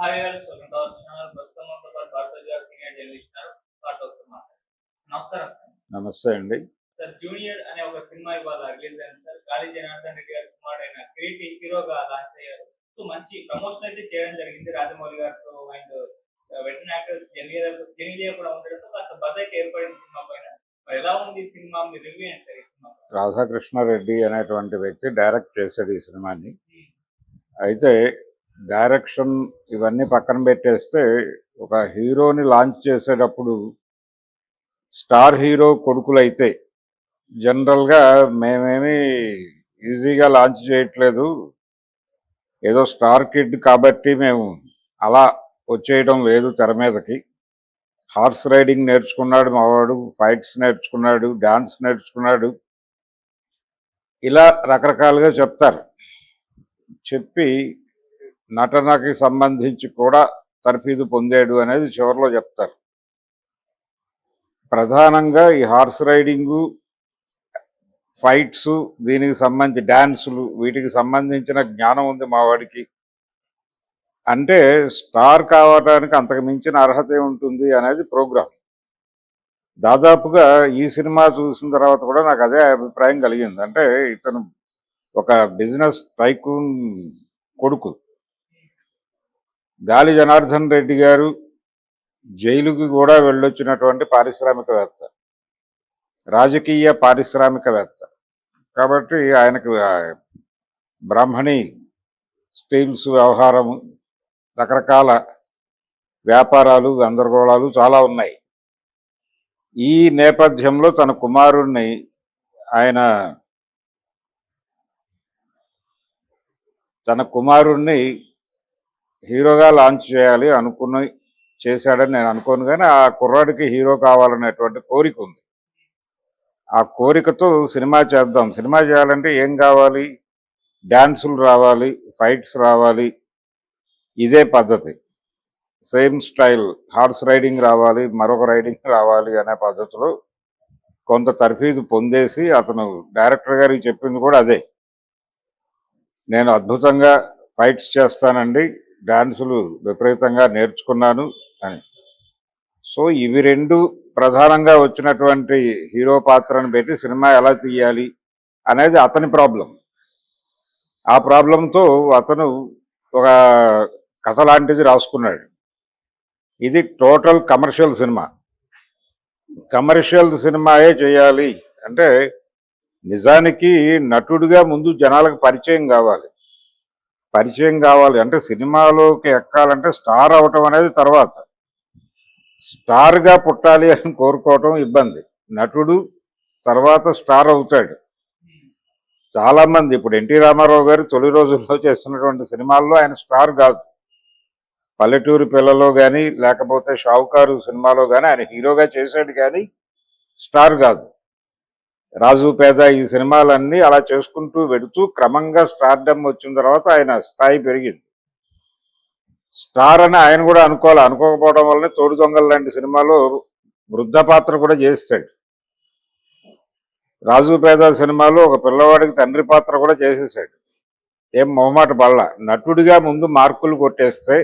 Hi గారు స్వాగతం. Channel ప్రస్తుతం గారు సీనియర్ జర్నలిస్ట్ వారితో నమస్కారం సార్. నమస్తే అండి. సార్ జూనియర్ అనే ఒక సినిమా ఇవాళ రిలీజ్ అయింది సార్. గాలి జనార్దన్ రెడ్డి గారి కుమారుడైన కిరీటి హీరోగా లాంచ్ అయ్యారు. సో మంచి ప్రమోషన్ అయితే చేయడం జరిగింది. రాజమౌళి గారితో and veteran actors Genelia Genelia కూడా ఉండడంతో కాస్త బజ్ అయితే ఏర్పడింది సినిమా పైన. ఎలా ఉంది సినిమా? మీరు రివ్యూ ఏంటి సార్ ఈ సినిమా పైన? రాధాకృష్ణారెడ్డి అనేటువంటి వ్యక్తి డైరెక్ట్ చేశాడు ఈ సినిమాని. అయితే డైరెక్షన్ ఇవన్నీ పక్కన పెట్టేస్తే ఒక హీరోని లాంచ్ చేసేటప్పుడు స్టార్ హీరో కొడుకులైతే జనరల్గా మేమేమి ఈజీగా లాంచ్ చేయట్లేదు. ఏదో స్టార్ కిడ్ కాబట్టి మేము అలా వచ్చేయడం లేదు తెర మీదకి. హార్స్ రైడింగ్ నేర్చుకున్నాడు మావాడు ఫైట్స్ నేర్చుకున్నాడు డాన్స్ నేర్చుకున్నాడు. ఇలా రకరకాలుగా చెప్తారు. చెప్పి నటనకి సంబంధించి కూడా తర్ఫీదు పొందాడు అనేది చివరిలో చెప్తారు. ప్రధానంగా ఈ హార్స్ రైడింగు ఫైట్స్ దీనికి సంబంధించి డ్యాన్సులు వీటికి సంబంధించిన జ్ఞానం ఉంది మా వాడికి. అంటే స్టార్ కావడానికి అంతకు మించిన అర్హత ఉంటుంది అనేది ప్రోగ్రామ్. దాదాపుగా ఈ సినిమా చూసిన తర్వాత కూడా నాకు అదే అభిప్రాయం కలిగింది. అంటే ఇతను ఒక బిజినెస్ టైకూన్ కొడుకు. గాలి జనార్దన్ రెడ్డి గారు జైలుకి కూడా వెళ్ళొచ్చినటువంటి పారిశ్రామికవేత్త రాజకీయ పారిశ్రామికవేత్త. కాబట్టి ఆయనకు బ్రాహ్మణి స్టీల్స్ వ్యవహారము రకరకాల వ్యాపారాలు గందరగోళాలు చాలా ఉన్నాయి. ఈ నేపథ్యంలో తన కుమారుణ్ణి ఆయన తన కుమారుణ్ణి హీరోగా లాంచ్ చేయాలి అనుకుని చేశాడని నేను అనుకోను కానీ ఆ కుర్రాడికి హీరో కావాలనేటువంటి కోరిక ఉంది. ఆ కోరికతో సినిమా చేద్దాం. సినిమా చేయాలంటే ఏం కావాలి? డ్యాన్సులు రావాలి ఫైట్స్ రావాలి ఇదే పద్ధతి. సేమ్ స్టైల్ హార్స్ రైడింగ్ రావాలి మరొక రైడింగ్ రావాలి అనే పద్ధతిలో కొంత తర్ఫీదు పొందేసి అతను డైరెక్టర్ గారికి చెప్పింది కూడా అదే. నేను అద్భుతంగా ఫైట్స్ చేస్తానండి. డాన్సులు విపరీతంగా నేర్చుకున్నాను అని. సో ఇవి రెండు ప్రధానంగా వచ్చినటువంటి హీరో పాత్రను పెట్టి సినిమా ఎలా తీయాలి అనేది అతని ప్రాబ్లం. ఆ ప్రాబ్లంతో అతను ఒక కథ లాంటిది రాసుకున్నాడు. ఇది టోటల్ కమర్షియల్ సినిమా. కమర్షియల్ సినిమాయే చేయాలి అంటే నిజానికి నటుడిగా ముందు జనాలకు పరిచయం కావాలి. పరిచయం కావాలి. అంటే సినిమాలోకి ఎక్కాలంటే స్టార్ అవటం అనేది తర్వాత. స్టార్గా పుట్టాలి అని కోరుకోవటం ఇబ్బంది. నటుడు తర్వాత స్టార్ అవుతాడు. చాలా మంది ఇప్పుడు ఎన్టీ రామారావు గారు తొలి రోజుల్లో చేస్తున్నటువంటి సినిమాల్లో ఆయన స్టార్ కాదు. పల్లెటూరు పిల్లలో కానీ లేకపోతే షావుకారు సినిమాలో కానీ ఆయన హీరోగా చేశాడు కానీ స్టార్ కాదు. రాజు పేద ఈ సినిమాలన్నీ అలా చేసుకుంటూ వెడుతూ క్రమంగా స్టార్డమ్ వచ్చిన తర్వాత ఆయన స్థాయి పెరిగింది. స్టార్ అని ఆయన కూడా అనుకోవాలి. అనుకోకపోవడం వల్లనే తోడు దొంగలు లాంటి సినిమాలో వృద్ధ పాత్ర కూడా చేస్తాడు. రాజు పేద సినిమాలో ఒక పిల్లవాడికి తండ్రి పాత్ర కూడా చేసేసాడు. ఏం మొహమాట బల్ల నటుడిగా ముందు మార్కులు కొట్టేస్తే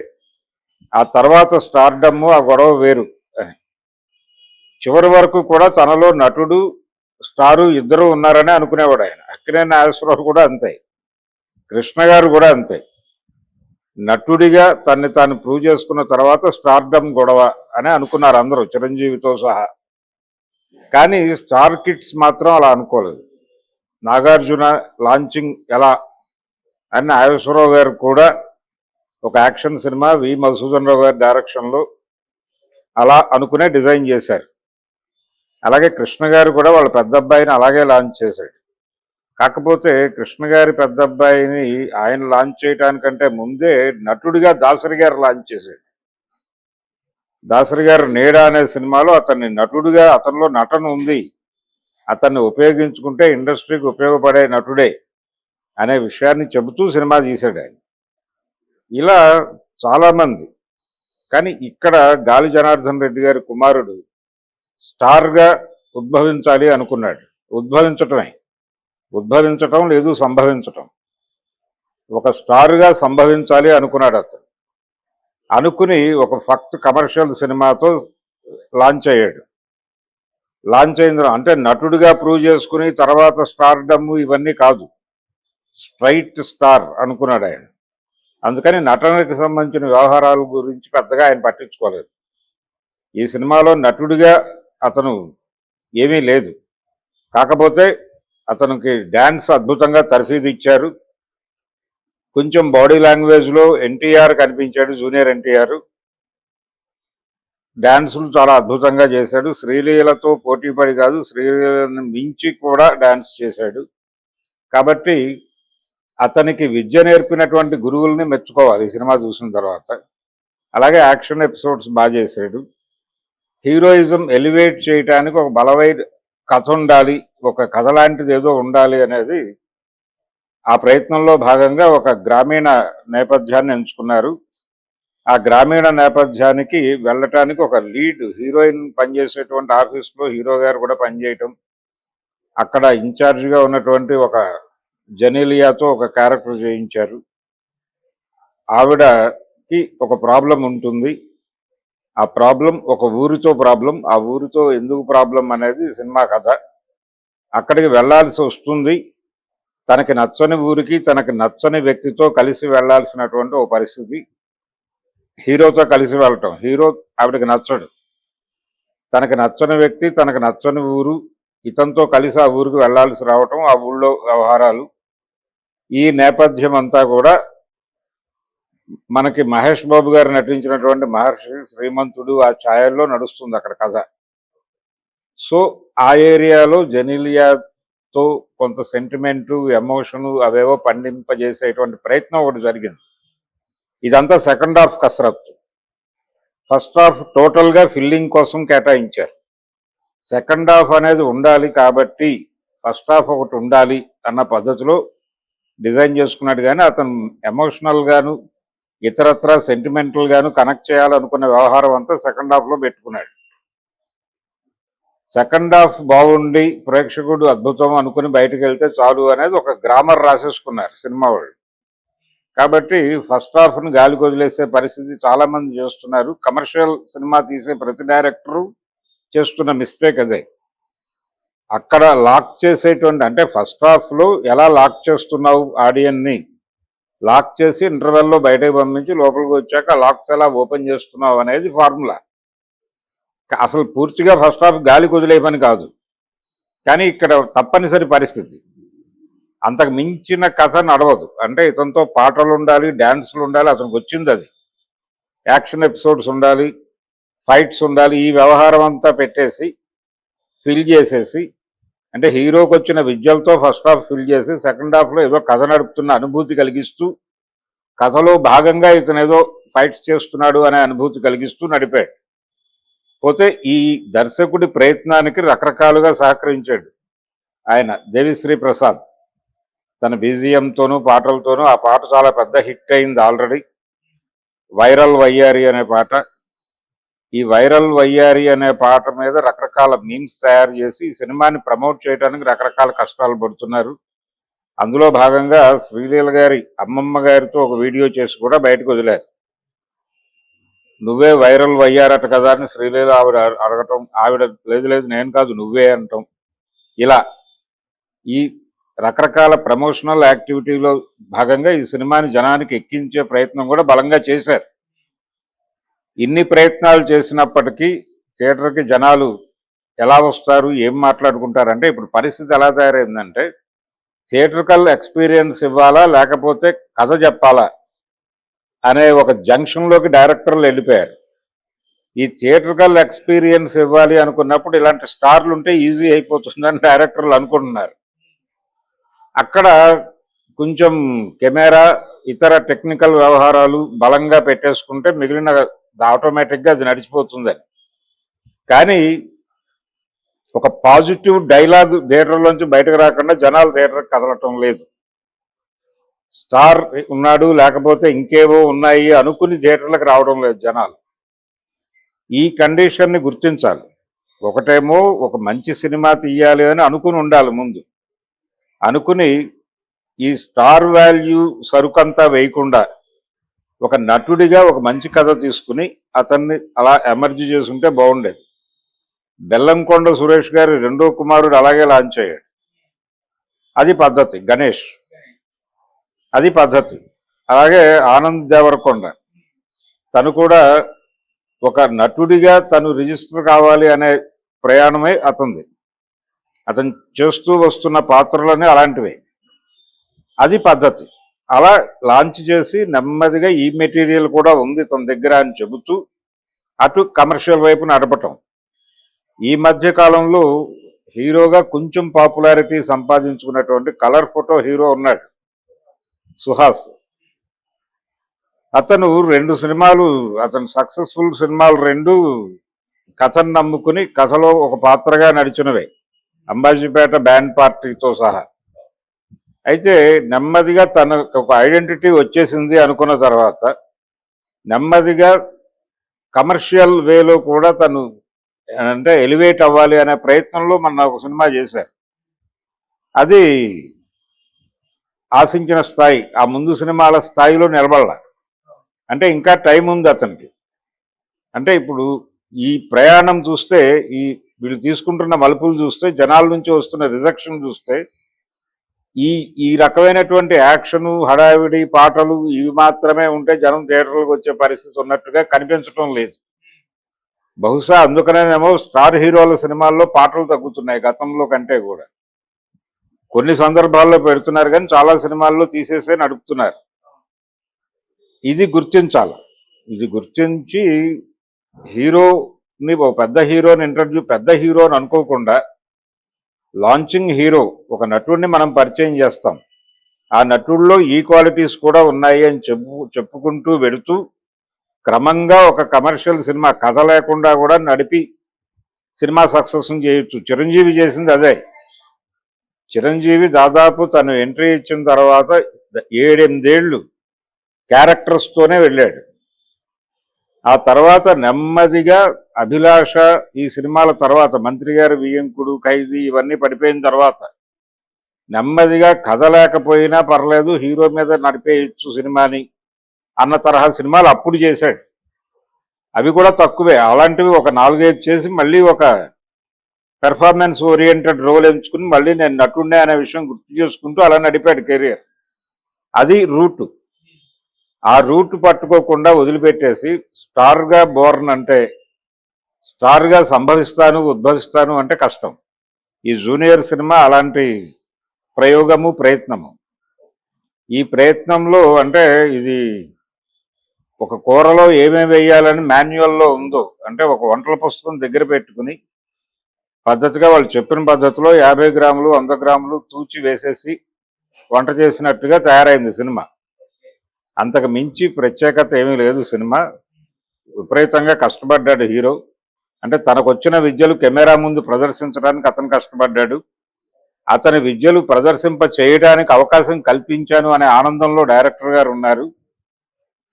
ఆ తర్వాత స్టార్డమ్ ఆ గొడవ వేరు. అని చివరి వరకు కూడా తనలో నటుడు స్టారు ఇద్దరు ఉన్నారని అనుకునేవాడు ఆయన. అక్కినే నాగేశ్వరరావు కూడా అంతే. కృష్ణ గారు కూడా అంతే. నటుడిగా తన్ని తాను ప్రూవ్ చేసుకున్న తర్వాత స్టార్డమ్ గొడవ అని అనుకున్నారు అందరూ చిరంజీవితో సహా. కానీ స్టార్ కిట్స్ మాత్రం అలా అనుకోలేదు. నాగార్జున లాంచింగ్ ఎలా అని నాగేశ్వరరావు గారు కూడా ఒక action cinema V Madhusudan Rao గారి డైరెక్షన్లో అలా అనుకునే డిజైన్ చేశారు. అలాగే కృష్ణ గారు కూడా వాళ్ళ పెద్ద అబ్బాయిని అలాగే లాంచ్ చేశాడు. కాకపోతే కృష్ణ గారి పెద్ద అబ్బాయిని ఆయన లాంచ్ చేయడానికంటే ముందే నటుడిగా దాసరి గారు లాంచ్ చేశాడు. దాసరి గారు నేడ అనే సినిమాలో అతన్ని నటుడిగా అతనిలో నటన ఉంది. అతన్ని ఉపయోగించుకుంటే ఇండస్ట్రీకి ఉపయోగపడే నటుడే అనే విషయాన్ని చెబుతూ సినిమా తీశాడు ఆయన. ఇలా చాలామంది. కానీ ఇక్కడ గాలి జనార్దన్ రెడ్డి గారి కుమారుడు స్టార్గా ఉద్భవించాలి అనుకున్నాడు. ఉద్భవించటమే. ఉద్భవించటం లేదు సంభవించటం. ఒక స్టార్గా సంభవించాలి అనుకున్నాడు అతను. అనుకుని ఒక ఫక్త్ కమర్షియల్ సినిమాతో లాంచ్ అయ్యాడు. లాంచ్ అయిన అంటే నటుడిగా ప్రూవ్ చేసుకుని తర్వాత స్టార్ డమ్ ఇవన్నీ కాదు. స్ట్రైట్ స్టార్ అనుకున్నాడు ఆయన. అందుకని నటనకి సంబంధించిన వ్యవహారాల గురించి పెద్దగా ఆయన పట్టించుకోలేదు. ఈ సినిమాలో నటుడిగా అతను ఏమీ లేదు. కాకపోతే అతనికి డ్యాన్స్ అద్భుతంగా తర్ఫీదు ఇచ్చారు. కొంచెం బాడీ లాంగ్వేజ్లో ఎన్టీఆర్ కనిపించాడు జూనియర్ ఎన్టీఆర్. డ్యాన్సులు చాలా అద్భుతంగా చేశాడు. శ్రీలీలతో పోటీపడి కాదు శ్రీలీలను మించి కూడా డ్యాన్స్ చేశాడు. కాబట్టి అతనికి విద్య నేర్పినటువంటి గురువుల్ని మెచ్చుకోవాలి ఈ సినిమా చూసిన తర్వాత. అలాగే యాక్షన్ ఎపిసోడ్స్ బాగా చేశాడు. హీరోయిజం ఎలివేట్ చేయటానికి ఒక బలమైన కథ ఉండాలి ఒక కథ లాంటిది ఏదో ఉండాలి అనేది ఆ ప్రయత్నంలో భాగంగా ఒక గ్రామీణ నేపథ్యాన్ని ఎంచుకున్నారు. ఆ గ్రామీణ నేపథ్యానికి వెళ్ళటానికి ఒక లీడ్ హీరోయిన్ పనిచేసేటువంటి ఆఫీస్లో హీరో గారు కూడా పనిచేయటం అక్కడ ఇన్ఛార్జ్గా ఉన్నటువంటి ఒక జనీలియాతో ఒక క్యారెక్టర్ చేయించారు. ఆవిడకి ఒక ప్రాబ్లం ఉంటుంది. ఆ ప్రాబ్లం ఒక ఊరితో ప్రాబ్లం ఆ ఊరితో ఎందుకు ప్రాబ్లం అనేది సినిమా కథ. అక్కడికి వెళ్ళాల్సి వస్తుంది. తనకి నచ్చని ఊరికి తనకి నచ్చని వ్యక్తితో కలిసి వెళ్ళాల్సినటువంటి ఒక పరిస్థితి. హీరోతో కలిసి వెళ్ళటం. హీరో ఆవిడకి నచ్చడు. తనకి నచ్చని వ్యక్తి తనకు నచ్చని ఊరు ఇతనితో కలిసి ఆ ఊరికి వెళ్ళాల్సి రావటం ఆ ఊళ్ళో వ్యవహారాలు. ఈ నేపథ్యం అంతా కూడా మనకి మహేష్ బాబు గారు నటించినటువంటి మహర్షి శ్రీమంతుడు ఆ ఛాయల్లో నడుస్తుంది అక్కడ కథ. సో ఆ ఏరియాలో జెనీలియాతో కొంత సెంటిమెంటు ఎమోషను అవేవో పండింపజేసేటువంటి ప్రయత్నం ఒకటి జరిగింది. ఇదంతా సెకండ్ హాఫ్ కసరత్తు. ఫస్ట్ హాఫ్ టోటల్గా ఫిల్లింగ్ కోసం కేటాయించారు. సెకండ్ హాఫ్ అనేది ఉండాలి కాబట్టి ఫస్ట్ హాఫ్ ఒకటి ఉండాలి అన్న పద్ధతిలో డిజైన్ చేసుకున్నాడు కానీ అతను ఎమోషనల్గాను ఇతరత్ర సెంటిమెంటల్ గాను కనెక్ట్ చేయాలనుకున్న వ్యవహారం అంతా సెకండ్ హాఫ్లో పెట్టుకున్నాడు. సెకండ్ హాఫ్ బాగుండి ప్రేక్షకుడు అద్భుతం అనుకుని బయటకు వెళ్తే చాలు అనేది ఒక గ్రామర్ రాసేసుకున్నారు సినిమా వాళ్ళు. కాబట్టి ఫస్ట్ హాఫ్ను గాలి వదిలేసే పరిస్థితి చాలామంది చేస్తున్నారు. కమర్షియల్ సినిమా తీసే ప్రతి డైరెక్టరు చేస్తున్న మిస్టేక్ అదే. అక్కడ లాక్ చేసేటువంటి అంటే ఫస్ట్ హాఫ్లో ఎలా లాక్ చేస్తున్నావు ఆడియన్ని లాక్ చేసి ఇంటర్వెల్లో బయటకు పంపించి లోపలికి వచ్చాక లాక్స్ ఎలా ఓపెన్ చేస్తున్నావు అనేది ఫార్ములా. అసలు పూర్తిగా ఫస్ట్ హాఫ్ గాలి కుదిలే పని కాదు. కానీ ఇక్కడ తప్పనిసరి పరిస్థితి. అంతకు మించిన కథ నడవదు. అంటే ఇతనితో పాటలు ఉండాలి డ్యాన్సులు ఉండాలి అతనికి వచ్చింది అది. యాక్షన్ ఎపిసోడ్స్ ఉండాలి ఫైట్స్ ఉండాలి ఈ వ్యవహారం అంతా పెట్టేసి ఫిల్ చేసేసి అంటే హీరోకి వచ్చిన విద్యలతో ఫస్ట్ హాఫ్ ఫిల్ చేసి సెకండ్ హాఫ్లో ఏదో కథ నడుపుతున్న అనుభూతి కలిగిస్తూ కథలో భాగంగా ఇతను ఏదో ఫైట్స్ చేస్తున్నాడు అనే అనుభూతి కలిగిస్తూ నడిపాడు. పోతే ఈ దర్శకుడి ప్రయత్నానికి రకరకాలుగా సహకరించాడు ఆయన దేవిశ్రీ ప్రసాద్. తన బీజియంతోనూ పాటలతోనూ ఆ పాట చాలా పెద్ద హిట్ అయింది ఆల్రెడీ. వైరల్ వయ్యారి అనే పాట. ఈ వైరల్ వయ్యారి అనే పాట మీద రకరకాల మీమ్స్ తయారు చేసి ఈ సినిమాని ప్రమోట్ చేయడానికి రకరకాల కష్టాలు పడుతున్నారు. అందులో భాగంగా శ్రీలీల గారి అమ్మమ్మ గారితో ఒక వీడియో చేసి కూడా బయటకు వదిలారు. నువ్వే వైరల్ వయ్యారట కదా అని శ్రీలీల ఆవిడ అడగటం ఆవిడ లేదు లేదు నేను కాదు నువ్వే అంటాం. ఇలా ఈ రకరకాల ప్రమోషనల్ యాక్టివిటీలో భాగంగా ఈ సినిమాని జనానికి ఎక్కించే ప్రయత్నం కూడా బలంగా చేశారు. ఇన్ని ప్రయత్నాలు చేసినప్పటికీ థియేటర్కి జనాలు ఎలా వస్తారు ఏం మాట్లాడుకుంటారంటే ఇప్పుడు పరిస్థితి ఎలా తయారైందంటే థియేటర్కల్ ఎక్స్పీరియన్స్ ఇవ్వాలా లేకపోతే కథ చెప్పాలా అనే ఒక జంక్షన్లోకి డైరెక్టర్లు వెళ్ళిపోయారు. ఈ థియేటర్కల్ ఎక్స్పీరియన్స్ ఇవ్వాలి అనుకున్నప్పుడు ఇలాంటి స్టార్లు ఉంటే ఈజీ అయిపోతుందని డైరెక్టర్లు అనుకుంటున్నారు. అక్కడ కొంచెం కెమెరా ఇతర టెక్నికల్ వ్యవహారాలు బలంగా పెట్టేసుకుంటే మిగిలిన ఆటోమేటిక్గా అది నడిచిపోతుందని కానీ ఒక పాజిటివ్ డైలాగ్ థియేటర్లోంచి బయటకు రాకుండా జనాలు థియేటర్ కదలటం లేదు. స్టార్ ఉన్నాడు లేకపోతే ఇంకేవో ఉన్నాయి అనుకుని థియేటర్లకు రావడం లేదు జనాలు. ఈ కండిషన్ని గుర్తించాలి. ఒకటేమో ఒక మంచి సినిమా తీయాలి అని అనుకుని ఉండాలి ముందు. అనుకుని ఈ స్టార్ వాల్యూ సరుకంతా వేయకుండా ఒక నటుడిగా ఒక మంచి కథ తీసుకుని అతన్ని అలా ఎమర్జీ చేసుంటే బాగుండేది. బెల్లంకొండ సురేష్ గారి రెండో కుమారుడు అలాగే లాంచ్ అయ్యాడు. అది పద్ధతి గణేష్. అది పద్ధతి. అలాగే ఆనంద్ దేవరకొండ. తను కూడా ఒక నటుడిగా తను రిజిస్టర్ కావాలి అనే ప్రయాణమే అతనిది. అతను చేస్తూ వస్తున్న పాత్రలన్నీ అలాంటివే. అది పద్ధతి. అలా లాంచ్ చేసి నెమ్మదిగా ఈ మెటీరియల్ కూడా ఉంది తన దగ్గర అని చెబుతూ అటు కమర్షియల్ వైపు నడపటం ఈ మధ్య కాలంలో హీరోగా కొంచెం పాపులారిటీ సంపాదించుకున్నటువంటి కలర్ ఫోటో హీరో ఉన్నాడు. సుహాస్. అతను రెండు సినిమాలు అతను సక్సెస్ఫుల్ సినిమాలు రెండు కథను నమ్ముకుని కథలో ఒక పాత్రగా నడిచినవే. అంబాజీపేట బ్యాండ్ పార్టీతో సహా. అయితే నెమ్మదిగా తన ఒక ఐడెంటిటీ వచ్చేసింది అనుకున్న తర్వాత నెమ్మదిగా కమర్షియల్ వేలో కూడా తను అంటే ఎలివేట్ అవ్వాలి అనే ప్రయత్నంలో మన ఒక సినిమా చేశారు. అది ఆశించిన స్థాయి ఆ ముందు సినిమాల స్థాయిలో నిలబడాల. అంటే ఇంకా టైం ఉంది అతనికి. అంటే ఇప్పుడు ఈ ప్రయాణం చూస్తే ఈ వీళ్ళు తీసుకుంటున్న మలుపులు చూస్తే జనాల నుంచి వస్తున్న రిజెక్షన్ చూస్తే ఈ ఈ రకమైనటువంటి యాక్షన్ హడావిడి పాటలు ఇవి మాత్రమే ఉంటే జనం థియేటర్లకు వచ్చే పరిస్థితి ఉన్నట్టుగా కనిపించడం లేదు. బహుశా అందుకనేమో స్టార్ హీరోల సినిమాల్లో పాటలు తగ్గుతున్నాయి గతంలో కంటే కూడా. కొన్ని సందర్భాల్లో పెడుతున్నారు కానీ చాలా సినిమాల్లో తీసేసే నడుపుతున్నారు. ఇది గుర్తించాలి. ఇది గుర్తించి హీరోని ఒక పెద్ద హీరోని ఇంటర్వ్యూ పెద్ద హీరోని అనుకోకుండా లాంచింగ్ హీరో ఒక నటుడిని మనం పరిచయం చేస్తాం. ఆ నటుడిలో ఈ క్వాలిటీస్ కూడా ఉన్నాయి అని చెప్పు చెప్పుకుంటూ వెడుతూ క్రమంగా ఒక కమర్షియల్ సినిమా కథ లేకుండా కూడా నడిపి సినిమా సక్సెస్ చేయొచ్చు. చిరంజీవి చేసింది అదే. చిరంజీవి దాదాపు తను ఎంట్రీ ఇచ్చిన తర్వాత ఏడెనిమిదేళ్ళు క్యారెక్టర్స్తోనే వెళ్ళాడు. ఆ తర్వాత నెమ్మదిగా అభిలాష ఈ సినిమాల తర్వాత మంత్రి గారు వియ్యంకుడు ఖైదీ ఇవన్నీ పడిపోయిన తర్వాత నెమ్మదిగా కథ లేకపోయినా పర్లేదు హీరో మీద నడిపేయచ్చు సినిమాని అన్న తరహా సినిమాలు అప్పుడు చేశాడు. అవి కూడా తక్కువే. అలాంటివి ఒక నాలుగైదు చేసి మళ్ళీ ఒక పెర్ఫార్మెన్స్ ఓరియంటెడ్ రోల్ ఎంచుకుని మళ్ళీ నేను నటుండే అనే విషయం గుర్తు చేసుకుంటూ అలా నడిపాడు కెరియర్ అది రూట్. ఆ రూట్ పట్టుకోకుండా వదిలిపెట్టేసి స్టార్గా బోర్న్ అంటే స్టార్గా సంభవిస్తాను ఉద్భవిస్తాను అంటే కష్టం. ఈ జూనియర్ సినిమా అలాంటి ప్రయోగము ప్రయత్నము. ఈ ప్రయత్నంలో అంటే ఇది ఒక కూరలో ఏమేమి వేయాలని మాన్యువల్లో ఉందో అంటే ఒక వంటల పుస్తకం దగ్గర పెట్టుకుని పద్ధతిగా వాళ్ళు చెప్పిన పద్ధతిలో యాభై గ్రాములు వంద గ్రాములు తూచి వేసేసి వంట చేసినట్టుగా తయారైంది సినిమా. అంతకు మించి ప్రత్యేకత ఏమీ లేదు సినిమా. విపరీతంగా కష్టపడ్డాడు హీరో. అంటే తనకు వచ్చిన విద్యలు కెమెరా ముందు ప్రదర్శించడానికి అతను కష్టపడ్డాడు. అతని విద్యలు ప్రదర్శింప చేయడానికి అవకాశం కల్పించాను అనే ఆనందంలో డైరెక్టర్ గారు ఉన్నారు.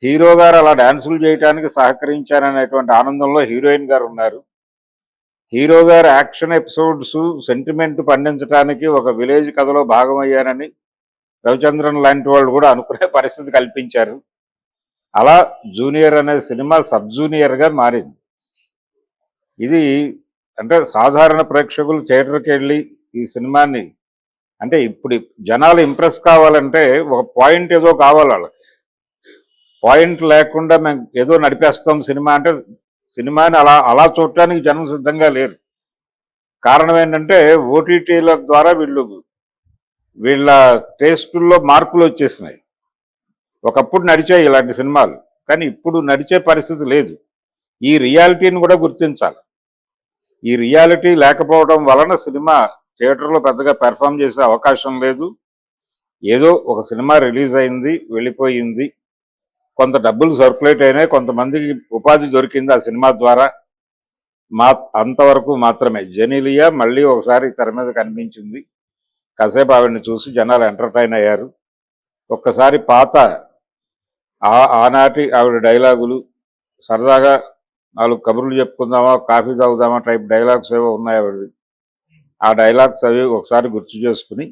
హీరో గారు అలా డాన్సులు చేయడానికి సహకరించారనేటువంటి ఆనందంలో హీరోయిన్ గారు ఉన్నారు. హీరో గారు యాక్షన్ ఎపిసోడ్స్ సెంటిమెంట్ పండించడానికి ఒక విలేజ్ కథలో భాగమయ్యానని రవిచంద్రన్ లాంటి వాళ్ళు కూడా అనుకునే పరిస్థితి కల్పించారు. అలా జూనియర్ అనే సినిమా సబ్ జూనియర్గా మారింది. ఇది అంటే సాధారణ ప్రేక్షకులు థియేటర్కి వెళ్ళి ఈ సినిమాని అంటే ఇప్పుడు జనాలు ఇంప్రెస్ కావాలంటే ఒక పాయింట్ ఏదో కావాలి వాళ్ళకి. పాయింట్ లేకుండా మేము ఏదో నడిపేస్తాం సినిమా అంటే సినిమాని అలా అలా చూడటానికి జనం సిద్ధంగా లేరు. కారణం ఏంటంటే ఓటీటీల ద్వారా వీళ్ళు వీళ్ళ టేస్టుల్లో మార్పులు వచ్చేసినాయి. ఒకప్పుడు నడిచాయి ఇలాంటి సినిమాలు కానీ ఇప్పుడు నడిచే పరిస్థితి లేదు. ఈ రియాలిటీని కూడా గుర్తించాలి. ఈ రియాలిటీ లేకపోవడం వలన సినిమా థియేటర్లో పెద్దగా పెర్ఫామ్ చేసే అవకాశం లేదు. ఏదో ఒక సినిమా రిలీజ్ అయింది వెళ్ళిపోయింది. కొంత డబ్బులు సర్క్యులేట్ అయినాయి కొంతమందికి ఉపాధి దొరికింది ఆ సినిమా ద్వారా. మా అంతవరకు మాత్రమే. జెనీలియా మళ్ళీ ఒకసారి తెర మీద కనిపించింది. కాసేపు ఆవిడని చూసి జనాలు ఎంటర్టైన్ అయ్యారు. ఒక్కసారి పాత ఆ ఆనాటి ఆవిడ డైలాగులు సరదాగా నాలుగు కబుర్లు చెప్పుకుందామా కాఫీ తాగుదామా టైప్ డైలాగ్స్ ఏవో ఉన్నాయి ఆవిడవి. ఆ డైలాగ్స్ అవి ఒకసారి గుర్తు చేసుకుని